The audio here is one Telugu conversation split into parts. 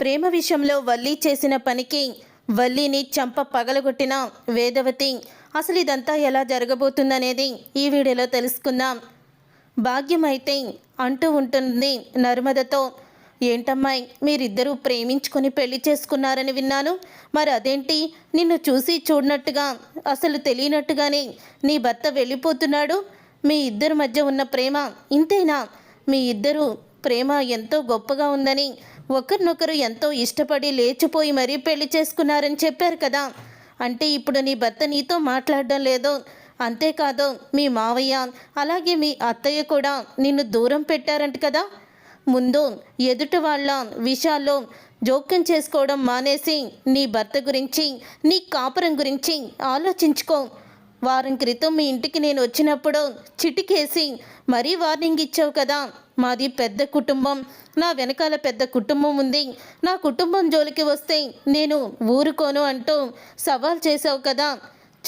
ప్రేమ విషయంలో వల్లి చేసిన పనికి వల్లిని చంప పగలగొట్టిన వేదవతి అసలు ఇదంతా ఎలా జరగబోతుందనేది ఈ వీడియోలో తెలుసుకుందాం. భాగ్యం అయితే అంటూ ఉంటుంది నర్మదతో ఏంటమ్మాయి మీరిద్దరూ ప్రేమించుకొని పెళ్ళి చేసుకున్నారని విన్నాను. మరి అదేంటి? నిన్ను చూసి చూడనట్టుగా అసలు తెలియనట్టుగానే నీ భర్త వెళ్ళిపోతున్నాడు. మీ ఇద్దరి మధ్య ఉన్న ప్రేమ ఇంతేనా? మీ ఇద్దరు ప్రేమ ఎంతో గొప్పగా ఉందని ఒకరినొకరు ఎంతో ఇష్టపడి లేచిపోయి మరీ పెళ్ళి చేసుకున్నారని చెప్పారు కదా. అంటే ఇప్పుడు నీ భర్త నీతో మాట్లాడడం లేదో? అంతేకాదు మీ మావయ్య అలాగే మీ అత్తయ్య కూడా నిన్ను దూరం పెట్టారంట కదా. ముందు ఎదుటి వాళ్ళ విషయాల్లో జోక్యం చేసుకోవడం మానేసి నీ భర్త గురించి నీ కాపురం గురించి ఆలోచించుకో. వారం క్రితం మీ ఇంటికి నేను వచ్చినప్పుడు చిటికేసి మరీ వార్నింగ్ ఇచ్చావు కదా. మాది పెద్ద కుటుంబం. నా వెనకాల పెద్ద కుటుంబం ఉంది. నా కుటుంబం జోలికి వస్తే నేను ఊరుకోను అంటూ సవాల్ చేసావు కదా.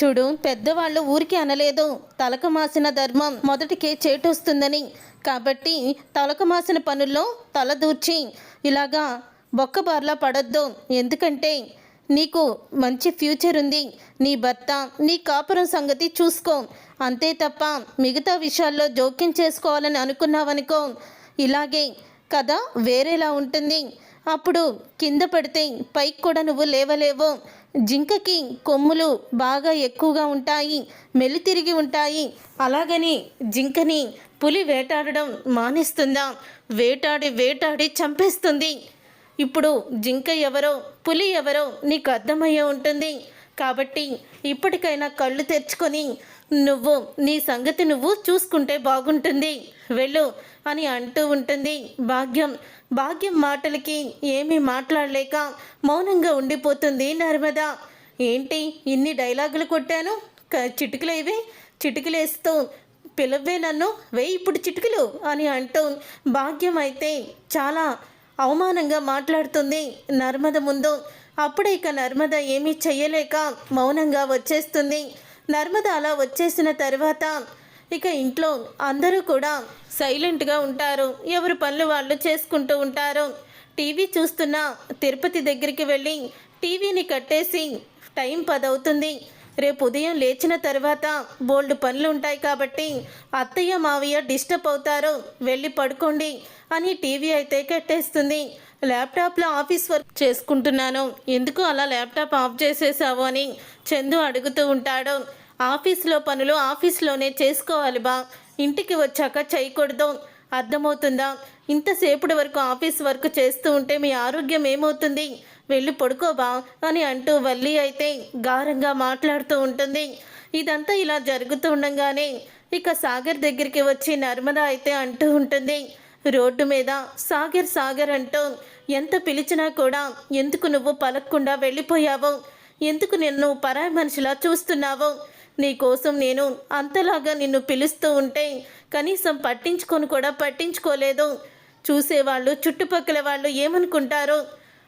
చూడు పెద్దవాళ్ళు ఊరికి అనలేదు. తలక మాసిన ధర్మం మొదటికే చేటొస్తుందని. కాబట్టి తలక మాసిన పనుల్లో తలదూర్చి ఇలాగా బొక్కబార్లా పడొద్దు. ఎందుకంటే నీకు మంచి ఫ్యూచర్ ఉంది నీ భర్త నీ కాపురం సంగతి చూసుకో. అంతే తప్ప మిగతా విషయాల్లో జోక్యం చేసుకోవాలని అనుకున్నావనుకో. ఇలాగే కథ వేరేలా ఉంటుంది. అప్పుడు కింద పడితే పైకి కూడా నువ్వు లేవలేవు. జింకకి కొమ్ములు బాగా ఎక్కువగా ఉంటాయి మెల్లి తిరిగి ఉంటాయి. అలాగని జింకని పులి వేటాడడం మానేస్తుందా? వేటాడి వేటాడి చంపేస్తుంది. ఇప్పుడు జింక ఎవరో పులి ఎవరో నీకు అర్థమయ్యే ఉంటుంది. కాబట్టి ఇప్పటికైనా కళ్ళు తెరుచుకొని నువ్వు నీ సంగతి నువ్వు చూసుకుంటే బాగుంటుంది. వెళ్ళు అని అంటూ ఉంటుంది భాగ్యం. భాగ్యం మాటలకి ఏమీ మాట్లాడలేక మౌనంగా ఉండిపోతుంది నర్మద. ఏంటి ఇన్ని డైలాగులు కొట్టాను? క- చిటికలు ఇవి? చిటికలేస్తూ పిలవే నన్ను? వేయి ఇప్పుడు చిటికలు అని అంటూ భాగ్యం అయితే చాలా అవమానంగా మాట్లాడుతుంది నర్మద ముందు. అప్పుడే ఇక నర్మద ఏమీ చెయ్యలేక మౌనంగా వచ్చేస్తుంది. నర్మద అలా వచ్చేసిన తర్వాత ఇక ఇంట్లో అందరూ కూడా సైలెంట్గా ఉంటారు. ఎవరు పనులు వాళ్ళు చేసుకుంటూ ఉంటారు. టీవీ చూస్తున్న తిరుపతి దగ్గరికి వెళ్ళి టీవీని కట్టేసి టైం పదవుతుంది. రేపు ఉదయం లేచిన తర్వాత బోల్డ్ పనులు ఉంటాయి కాబట్టి అత్తయ్య మావయ్య డిస్టర్బ్ అవుతారు. వెళ్ళి పడుకోండి అని టీవీ అయితే కట్టేస్తుంది. ల్యాప్టాప్లో ఆఫీస్ వర్క్ చేసుకుంటున్నాను. ఎందుకు అలా ల్యాప్టాప్ ఆఫ్ చేసేసావు అని చందు అడుగుతూ ఉంటాడు. ఆఫీస్లో పనులు ఆఫీస్లోనే చేసుకోవాలి బా. ఇంటికి వచ్చాక చేయకూడదు. అర్థమవుతుందా? ఇంతసేపటి వరకు ఆఫీస్ వర్క్ చేస్తూ ఉంటే మీ ఆరోగ్యం ఏమవుతుంది? వెళ్ళి పడుకోబా అని అంటూ వల్లి అయితే గారంగా మాట్లాడుతూ ఉంటుంది. ఇదంతా ఇలా జరుగుతూ ఉండగానే ఇక సాగర్ దగ్గరికి వచ్చి నర్మద అయితే అంటూ ఉంటుంది. రోడ్డు మీద సాగర్ సాగర్ అంటూ ఎంత పిలిచినా కూడా ఎందుకు నువ్వు పలక్కుండా వెళ్ళిపోయావు? ఎందుకు నిన్ను పరాయి మనిషిలా చూస్తున్నావు? నీకోసం నేను అంతలాగా నిన్ను పిలుస్తూ ఉంటే కనీసం పట్టించుకొని కూడా పట్టించుకోలేదు. చూసేవాళ్ళు చుట్టుపక్కల వాళ్ళు ఏమనుకుంటారో?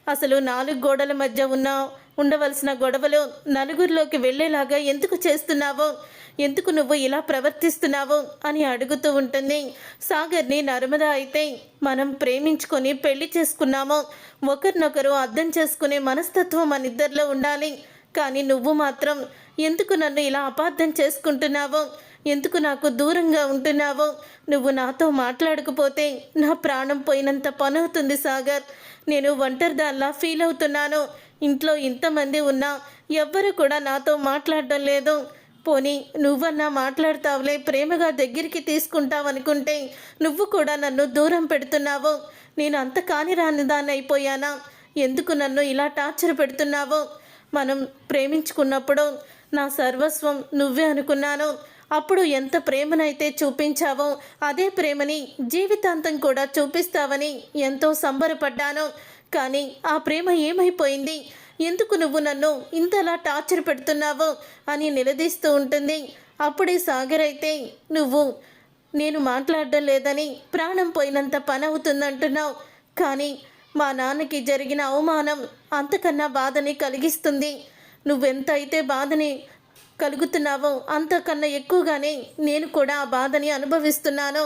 అసలు నాలుగు గోడల మధ్య ఉన్న ఉండవలసిన గొడవలు నలుగురిలోకి వెళ్ళేలాగా ఎందుకు చేస్తున్నావో? ఎందుకు నువ్వు ఇలా ప్రవర్తిస్తున్నావు? అని అడుగుతూ ఉంటుంది. సాగర్ని నర్మద అయితే మనం ప్రేమించుకొని పెళ్ళి చేసుకున్నామో. ఒకరినొకరు అర్థం చేసుకునే మనస్తత్వం మన ఇద్దరిలో ఉండాలి. కానీ నువ్వు మాత్రం ఎందుకు నన్ను ఇలా అపార్థం చేసుకుంటున్నావో? ఎందుకు నాకు దూరంగా ఉంటున్నావో? నువ్వు నాతో మాట్లాడకపోతే నా ప్రాణం పోయినంత పనవుతుంది సాగర్. నేను ఒంటరిదాల్లా ఫీల్ అవుతున్నాను. ఇంట్లో ఇంతమంది ఉన్నా ఎవ్వరు కూడా నాతో మాట్లాడడం లేదు. పోనీ నువ్వన్నా మాట్లాడతావులే ప్రేమగా దగ్గరికి తీసుకుంటావనుకుంటే నువ్వు కూడా నన్ను దూరం పెడుతున్నావు. నేను అంత కాని రాని దాన్ని అయిపోయానా ఎందుకు నన్ను ఇలా టార్చర్ పెడుతున్నావో? మనం ప్రేమించుకున్నప్పుడు నా సర్వస్వం నువ్వే అనుకున్నాను. అప్పుడు ఎంత ప్రేమనైతే చూపించావో అదే ప్రేమని జీవితాంతం కూడా చూపిస్తావని ఎంతో సంబరపడ్డాను. కానీ ఆ ప్రేమ ఏమైపోయింది? ఎందుకు నువ్వు నన్ను ఇంతలా టార్చర్ పెడుతున్నావో అని నిలదీస్తూ ఉంటుంది. అప్పుడే సాగర్ అయితే నువ్వు నేను మాట్లాడడం లేదని ప్రాణం పోయినంత పని అవుతుందంటున్నావు. కానీ మా నాన్నకి జరిగిన అవమానం అంతకన్నా బాధని కలిగిస్తుంది. నువ్వెంత అయితే బాధని కలుగుతున్నావో అంతకన్నా ఎక్కువగానే నేను కూడా ఆ బాధని అనుభవిస్తున్నాను.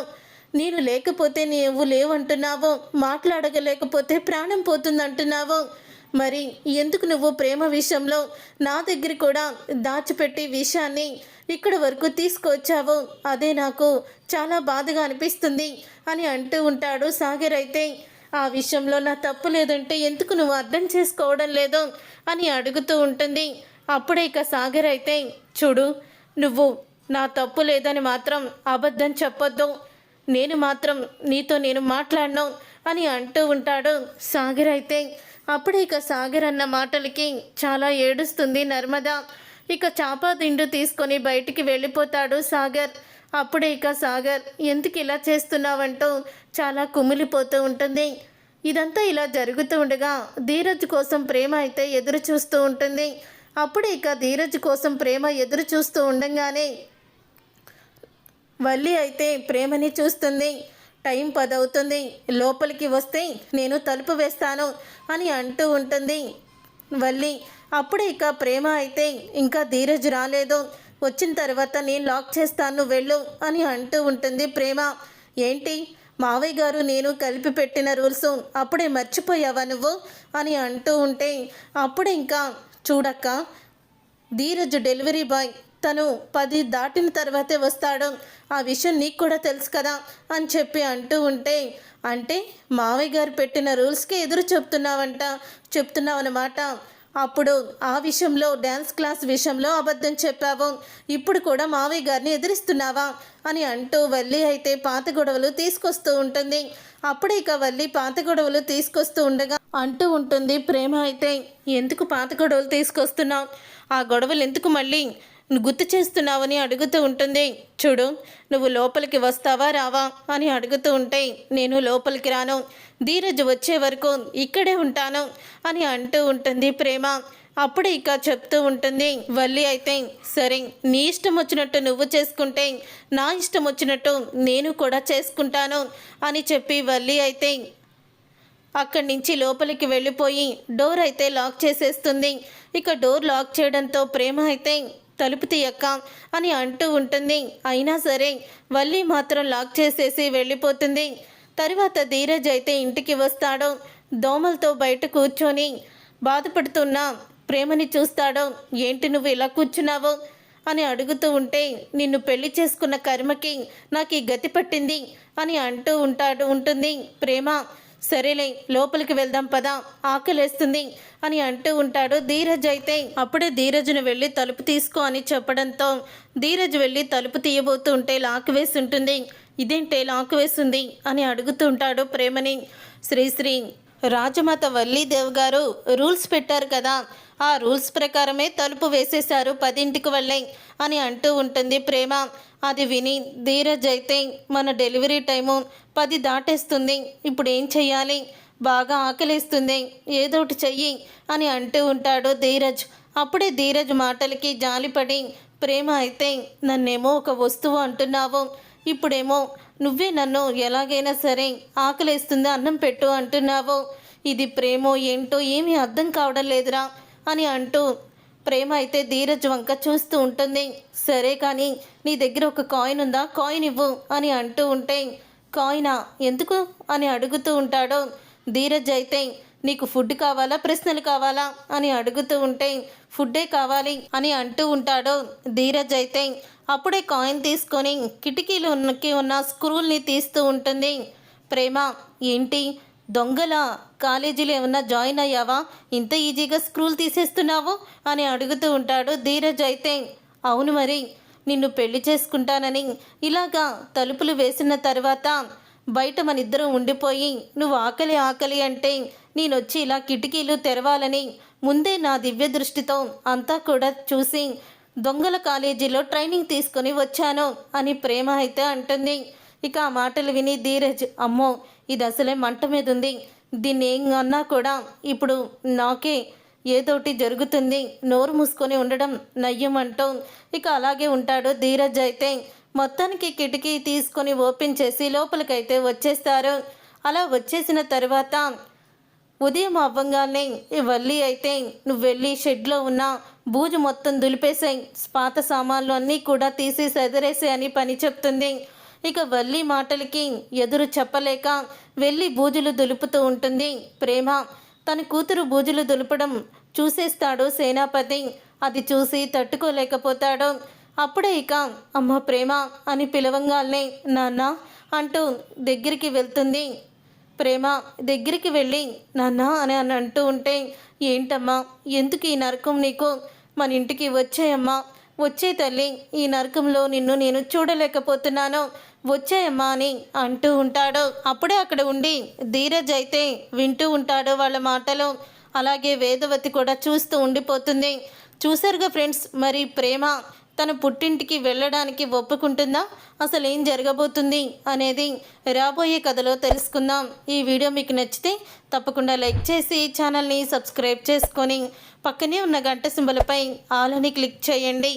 నేను లేకపోతే నీవు లేవంటున్నావో మాట్లాడగలేకపోతే ప్రాణం పోతుందంటున్నావో. మరి ఎందుకు నువ్వు ప్రేమ విషయంలో నా దగ్గర కూడా దాచిపెట్టి విషయాన్ని ఇక్కడ వరకు తీసుకొచ్చావు అదే నాకు చాలా బాధగా అనిపిస్తుంది అని అంటూ ఉంటాడు సాగర్ అయితే. ఆ విషయంలో నా తప్పు లేదంటే ఎందుకు నువ్వు అర్థం చేసుకోవడం లేదు అని అడుగుతూ ఉంటుంది. అప్పుడే ఇక సాగర్ అయితే చూడు నువ్వు నా తప్పు లేదని మాత్రం అబద్ధం చెప్పొద్దు. నేను మాత్రం నీతో నేను మాట్లాడను అని అంటూ ఉంటాడు సాగర్ అయితే. అప్పుడే ఇక సాగర్ అన్న మాటలకి చాలా ఏడుస్తుంది నర్మద. ఇక చాప దిండు తీసుకొని బయటికి వెళ్ళిపోతాడు సాగర్. అప్పుడే ఇక సాగర్ ఎందుకు ఇలా చేస్తున్నావంటూ చాలా కుమిలిపోతూ ఉంటుంది. ఇదంతా ఇలా జరుగుతూ ఉండగా ధీరజ్ కోసం ప్రేమ అయితే ఎదురు చూస్తూ ఉంటుంది. అప్పుడే ఇక ధీరజ్ కోసం ప్రేమ ఎదురు చూస్తూ ఉండగానే వల్లి అయితే ప్రేమని చూస్తుంది. టైం పదవుతుంది. లోపలికి వస్తే నేను తలుపు వేస్తాను అని అంటూ ఉంటుంది వల్లి. అప్పుడే ఇక ప్రేమ అయితే ఇంకా ధీరజ్ రాలేదు. వచ్చిన తర్వాత నేను లాక్ చేస్తాను వెళ్ళు అని అంటూ ఉంటుంది ప్రేమ. ఏంటి? మావయ్య గారు నేను కలిపి పెట్టిన రూల్స్ అప్పుడే మర్చిపోయావా నువ్వు? అని అంటూ ఉంటే అప్పుడు ఇంకా చూడక్క. ధీరజ్ డెలివరీ బాయ్ తను పది దాటిన తర్వాతే వస్తాడు. ఆ విషయం నీకు కూడా తెలుసు కదా అని చెప్పి అంటూ ఉంటే అంటే మావయ్య గారు పెట్టిన రూల్స్కి ఎదురు చెప్తున్నావంట చెప్తున్నావన్నమాట. అప్పుడు ఆ విషయంలో డ్యాన్స్ క్లాస్ విషయంలో అబద్ధం చెప్పావు. ఇప్పుడు కూడా మావయ్య గారిని ఎదిరిస్తున్నావా? అని అంటూ వల్లి అయితే పాత గొడవలు తీసుకొస్తూ ఉంటుంది. అప్పుడే ఇక వల్లి పాత గొడవలు తీసుకొస్తూ ఉండగా అంటూ ఉంటుంది ప్రేమ అయితే ఎందుకు పాత గొడవలు తీసుకొస్తున్నావు? ఆ గొడవలు ఎందుకు మళ్ళీ? గుర్తు చేస్తున్నావని అడుగుతూ ఉంటుంది. చూడు నువ్వు లోపలికి వస్తావా రావా అని అడుగుతూ ఉంటే నేను లోపలికి రాను. ధీరజ్ వచ్చే వరకు ఇక్కడే ఉంటాను అని అంటూ ఉంటుంది ప్రేమ. అప్పుడు ఇక చెప్తూ ఉంటుంది వల్లి అయితే సరే నీ ఇష్టం వచ్చినట్టు నువ్వు చేసుకుంటే నా ఇష్టం వచ్చినట్టు నేను కూడా చేసుకుంటాను అని చెప్పి వల్లి అయితే అక్కడి నుంచి లోపలికి వెళ్ళిపోయి డోర్ అయితే లాక్ చేసేస్తుంది. ఇక డోర్ లాక్ చేయడంతో ప్రేమ అయితే తలుపు తీయక్క అని అంటూ ఉంటుంది. అయినా సరే వల్లి మాత్రం లాక్ చేసేసి వెళ్ళిపోతుంది. తరువాత ధీరజ్ అయితే ఇంటికి వస్తాడు. దోమలతో బయట కూర్చొని బాధపడుతున్న ప్రేమని చూస్తాడు. ఏంటి నువ్వు ఇలా కూర్చున్నావు? అని అడుగుతూ ఉంటే నిన్ను పెళ్ళి చేసుకున్న కర్మకి నాకు ఈ గతి పట్టింది అని అంటూ ఉంటాడు ఉంటుంది ప్రేమ. సరేలే లోపలికి వెళ్దాం పదా ఆకలేస్తుంది అని అంటూ ఉంటాడు ధీరజ్ అయితే. అప్పుడే ధీరజ్ను వెళ్ళి తలుపు తీసుకో అని చెప్పడంతో ధీరజ్ వెళ్ళి తలుపు తీయబోతుంటే లాక్ వేసి ఉంటుంది ఇదేంటే లాక్ వేసింది అని అడుగుతూ ఉంటాడు ప్రేమని. శ్రీశ్రీ రాజమాత వల్లీదేవ్ గారు రూల్స్ పెట్టారు కదా ఆ రూల్స్ ప్రకారమే తలుపు వేసేశారు పదింటికి వెళ్ళే అని అంటూ ఉంటుంది ప్రేమ. అది విని ధీరజ్ అయితే మన డెలివరీ టైము పది దాటేస్తుంది. ఇప్పుడు ఏం చెయ్యాలి? బాగా ఆకలిస్తుంది. ఏదోటి చెయ్యి అని అంటూ ఉంటాడు ధీరజ్. అప్పుడే ధీరజ్ మాటలకి జాలిపడి ప్రేమ అయితే నన్నేమో ఒక వస్తువు అంటున్నావు. ఇప్పుడేమో నువ్వే నన్ను ఎలాగైనా సరే ఆకలేస్తుంది అన్నం పెట్టు అంటున్నావు. ఇది ప్రేమో ఏంటో ఏమీ అర్థం కావడం లేదురా. అని అంటూ ప్రేమ అయితే ధీరజ్ వంక చూస్తూ ఉంటుంది. సరే కానీ నీ దగ్గర ఒక కాయిన్ ఉందా? కాయిన్ ఇవ్వు అని అంటూ ఉంటే కాయినా ఎందుకు అని అడుగుతూ ఉంటాడు. ధీరజ్ అయితే నీకు ఫుడ్ కావాలా? ప్రశ్నలు కావాలా? అని అడుగుతూ ఉంటే ఫుడ్డే కావాలి అని అంటూ ఉంటాడు. ధీరజ్ అయితే అప్పుడే కాయిన్ తీసుకొని కిటికీలు ఉన్నకి ఉన్న స్క్రూల్ని తీస్తూ ఉంటుంది. ప్రేమ ఏంటి? దొంగల కాలేజీలో ఏమన్నా జాయిన్ అయ్యావా? ఇంత ఈజీగా స్క్రూల్ తీసేస్తున్నావు? అని అడుగుతూ ఉంటాడు ధీరజ్ అయితే. అవును మరి నిన్ను పెళ్ళి చేసుకుంటానని. ఇలాగా తలుపులు వేసిన తర్వాత బయట మనిద్దరం ఉండిపోయి నువ్వు ఆకలి ఆకలి అంటే నేనొచ్చి ఇలా కిటికీలు తెరవాలని ముందే నా దివ్య దృష్టితో అంతా కూడా చూసి దొంగల కాలేజీలో ట్రైనింగ్ తీసుకొని వచ్చాను అని ప్రేమ అయితే అంటుంది. ఇక ఆ మాటలు విని ధీరజ్ అమ్మో ఇది అసలే మంట మీద ఉంది. దీన్ని ఏం అన్నా కూడా ఇప్పుడు నాకే ఏదోటి జరుగుతుంది. నోరు మూసుకొని ఉండడం నయ్యం అంటూ ఇక అలాగే ఉంటాడు ధీరజ్ అయితే. మొత్తానికి కిటికీ తీసుకొని ఓపెన్ చేసి లోపలికైతే వచ్చేస్తారు. అలా వచ్చేసిన తర్వాత ఉదయం అవ్వంగానే వల్లి అయితే నువ్వు వెళ్ళి షెడ్లో ఉన్న బూజు మొత్తం దులిపేసాయి. పాత సామాన్లు అన్నీ కూడా తీసి సెదరేసాయి అని పని చెప్తుంది. ఇక వల్లి మాటలకి ఎదురు చెప్పలేక వెళ్ళి బూజులు దులుపుతూ ఉంటుంది ప్రేమ. తన కూతురు బూజులు దులపడం చూసేస్తాడు సేనాపతి. అది చూసి తట్టుకోలేకపోతాడు. అప్పుడే ఇక అమ్మ ప్రేమ అని పిలవంగానే నాన్న అంటూ దగ్గరికి వెళ్తుంది. ప్రేమ దగ్గరికి వెళ్ళి నాన్న అని అని అంటూ ఉంటే ఏంటమ్మా? ఎందుకు ఈ నరకం నీకు? మన ఇంటికి వచ్చాయమ్మా. వచ్చే తల్లి ఈ నరకంలో నిన్ను నేను చూడలేకపోతున్నాను. వచ్చాయమ్మా అని అంటూ ఉంటాడు. అప్పుడే అక్కడ ఉండి ధీరజ్ అయితే వింటూ ఉంటాడు వాళ్ళ మాటలు. అలాగే వేదవతి కూడా చూస్తూ ఉండిపోతుంది. చూసారుగా ఫ్రెండ్స్ మరి ప్రేమ తన పుట్టింటికి వెళ్ళడానికి ఒప్పుకుంటుందా? అసలు ఏం జరగబోతుంది? అనేది రాబోయే కథలో తెలుసుకుందాం. ఈ వీడియో మీకు నచ్చితే తప్పకుండా లైక్ చేసి ఛానల్ని సబ్స్క్రైబ్ చేసుకొని పక్కనే ఉన్న గంట సింబలపై ఆలని క్లిక్ చేయండి.